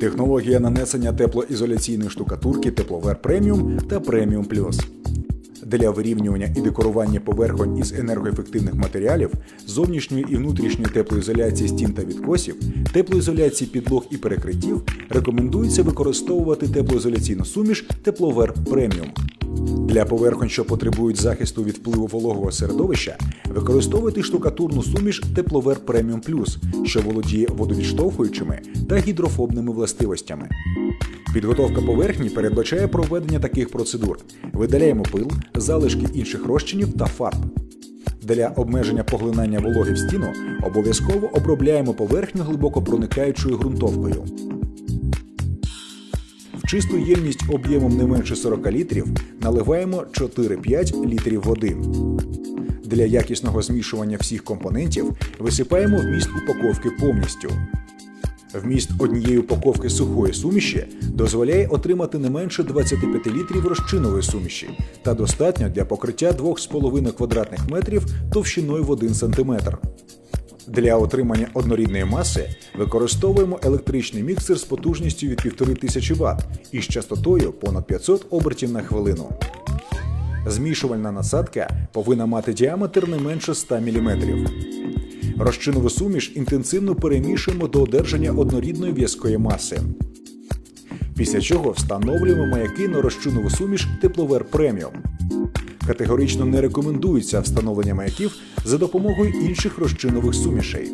Технологія нанесення теплоізоляційної штукатурки Тепловер Преміум та Преміум Плюс. Для вирівнювання і декорування поверхонь із енергоефективних матеріалів, зовнішньої і внутрішньої теплоізоляції стін та відкосів, теплоізоляції підлог і перекриттів рекомендується використовувати теплоізоляційну суміш Тепловер Преміум. Для поверхонь, що потребують захисту від впливу вологого середовища, використовуйте штукатурну суміш Тепловер Преміум Плюс, що володіє водовідштовхуючими та гідрофобними властивостями. Підготовка поверхні передбачає проведення таких процедур: видаляємо пил, залишки інших розчинів та фарб. Для обмеження поглинання вологи в стіну обов'язково обробляємо поверхню глибоко проникаючою ґрунтовкою. Чисту ємність об'ємом не менше 40 літрів наливаємо 4-5 літрів води. Для якісного змішування всіх компонентів висипаємо вміст упаковки повністю. Вміст однієї упаковки сухої суміші дозволяє отримати не менше 25 літрів розчинової суміші та достатньо для покриття 2,5 квадратних метрів товщиною в 1 см. Для отримання однорідної маси використовуємо електричний міксер з потужністю від 1500 Вт і з частотою понад 500 обертів на хвилину. Змішувальна насадка повинна мати діаметр не менше 100 мм. Розчинову суміш інтенсивно перемішуємо до одержання однорідної в'язкої маси. Після чого встановлюємо маяки на розчинову суміш Тепловер Преміум. Категорично не рекомендується встановлення маяків за допомогою інших розчинових сумішей.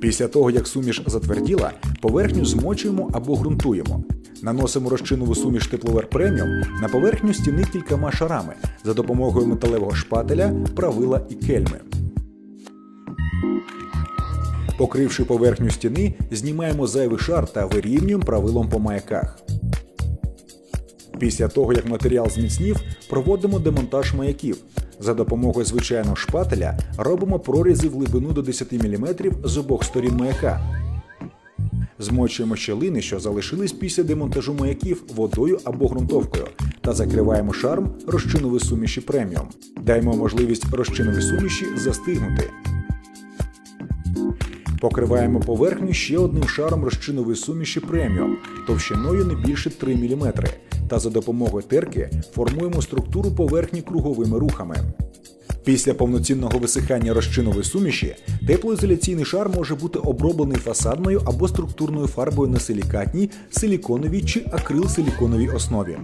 Після того, як суміш затверділа, поверхню змочуємо або ґрунтуємо. Наносимо розчинову суміш тепловер преміум на поверхню стіни кількома шарами за допомогою металевого шпателя, правила і кельми. Покривши поверхню стіни, знімаємо зайвий шар та вирівнюємо правилом по маяках. Після того, як матеріал зміцнів, проводимо демонтаж маяків. За допомогою звичайного шпателя робимо прорізи в глибину до 10 мм з обох сторін маяка. Змочуємо щілини, що залишились після демонтажу маяків водою або ґрунтовкою, та закриваємо шарм розчинової суміші преміум. Даємо можливість розчиновій суміші застигнути. Покриваємо поверхню ще одним шаром розчинової суміші преміум товщиною не більше 3 мм та за допомогою терки формуємо структуру поверхні круговими рухами. Після повноцінного висихання розчинової суміші теплоізоляційний шар може бути оброблений фасадною або структурною фарбою на силікатній, силіконовій чи акрил-силіконовій основі.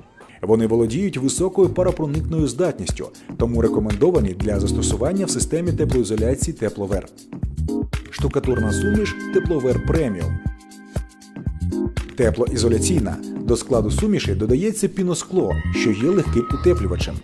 Вони володіють високою паропроникною здатністю, тому рекомендовані для застосування в системі теплоізоляції тепловер. Штукатурна суміш Тепловер Преміум. Теплоізоляційна. До складу суміші додається піноскло, що є легким утеплювачем.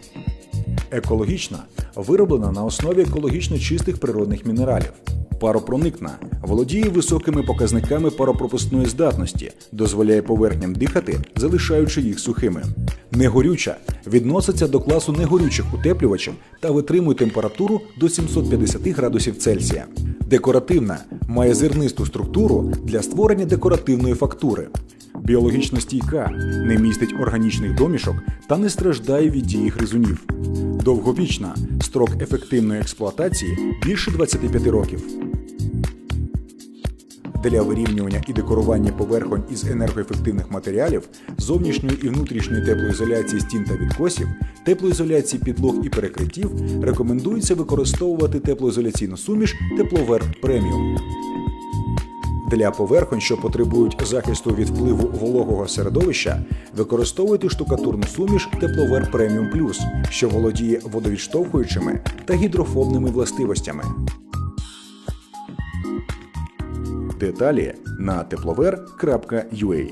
Екологічна вироблена на основі екологічно чистих природних мінералів. Паропроникна володіє високими показниками паропропускної здатності, дозволяє поверхням дихати, залишаючи їх сухими. Негорюча відноситься до класу негорючих утеплювачів та витримує температуру до 750 градусів Цельсія. Декоративна має зернисту структуру для створення декоративної фактури. Біологічно стійка, не містить органічних домішок та не страждає від дії гризунів. Довговічна строк ефективної експлуатації більше 25 років. Для вирівнювання і декорування поверхонь із енергоефективних матеріалів, зовнішньої і внутрішньої теплоізоляції стін та відкосів, теплоізоляції підлог і перекриттів рекомендується використовувати теплоізоляційну суміш Тепловер Преміум. Для поверхонь, що потребують захисту від впливу вологого середовища, використовуйте штукатурну суміш Тепловер Преміум Плюс, що володіє водовідштовхуючими та гідрофобними властивостями. Деталі на тепловер.ua